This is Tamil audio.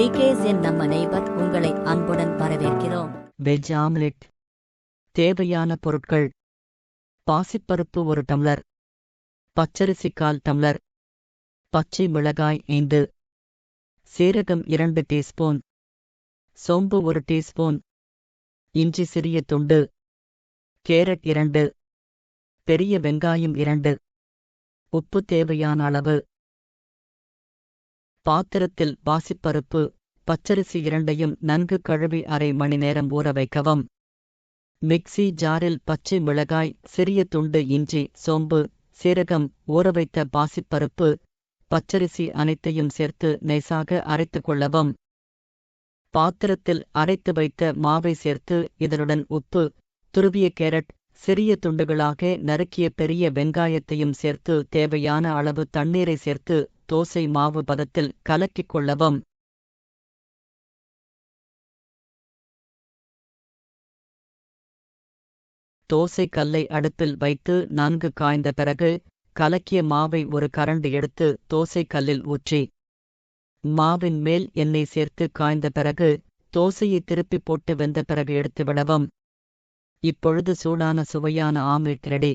டிகேஸ் என் நம்ம நெய்பர் உங்களை அன்புடன் வரவேற்கிறோம். வெஜ் ஆம்லெட் தேவையான பொருட்கள். பாசிப்பருப்பு ஒரு டம்ளர். பச்சரிசி கால் டம்ளர். பச்சை மிளகாய் ஐந்து. சீரகம் இரண்டு டீஸ்பூன். சோம்பு ஒரு டீஸ்பூன். இஞ்சி சிறிய துண்டு. கேரட் இரண்டு. பெரிய வெங்காயம் இரண்டு. உப்பு தேவையான அளவு. பாத்திரத்தில் பாசிப்பருப்பு பச்சரிசி இரண்டையும் நன்கு கழுவி அரை மணி நேரம் ஊற வைக்கவும். மிக்ஸி ஜாரில் பச்சை மிளகாய் சிறிய துண்டு இஞ்சி சோம்பு சீரகம் ஊறவைத்த பாசிப்பருப்பு பச்சரிசி அனைத்தையும் சேர்த்து நைசாக அரைத்துக் கொள்ளவும். பாத்திரத்தில் அரைத்து வைத்த மாவை சேர்த்து இதனுடன் உப்பு துருவிய கேரட் சிறிய துண்டுகளாக நறுக்கிய பெரிய வெங்காயத்தையும் சேர்த்து தேவையான அளவு தண்ணீரை சேர்த்து தோசை மாவு பதத்தில் கலக்கிக் கொள்ளவும் தோசை கல்லை அடுப்பில் வைத்து நன்கு காய்ந்த பிறகு கலக்கிய மாவை ஒரு கரண்டு எடுத்து தோசை கல்லில் ஊற்றி மாவின் மேல் எண்ணெய் சேர்த்து காய்ந்த பிறகு தோசையை திருப்பி போட்டு வெந்த பிறகு எடுத்து விடவும். இப்பொழுது சூடான சுவையான ஆம்லெட் ரெடி.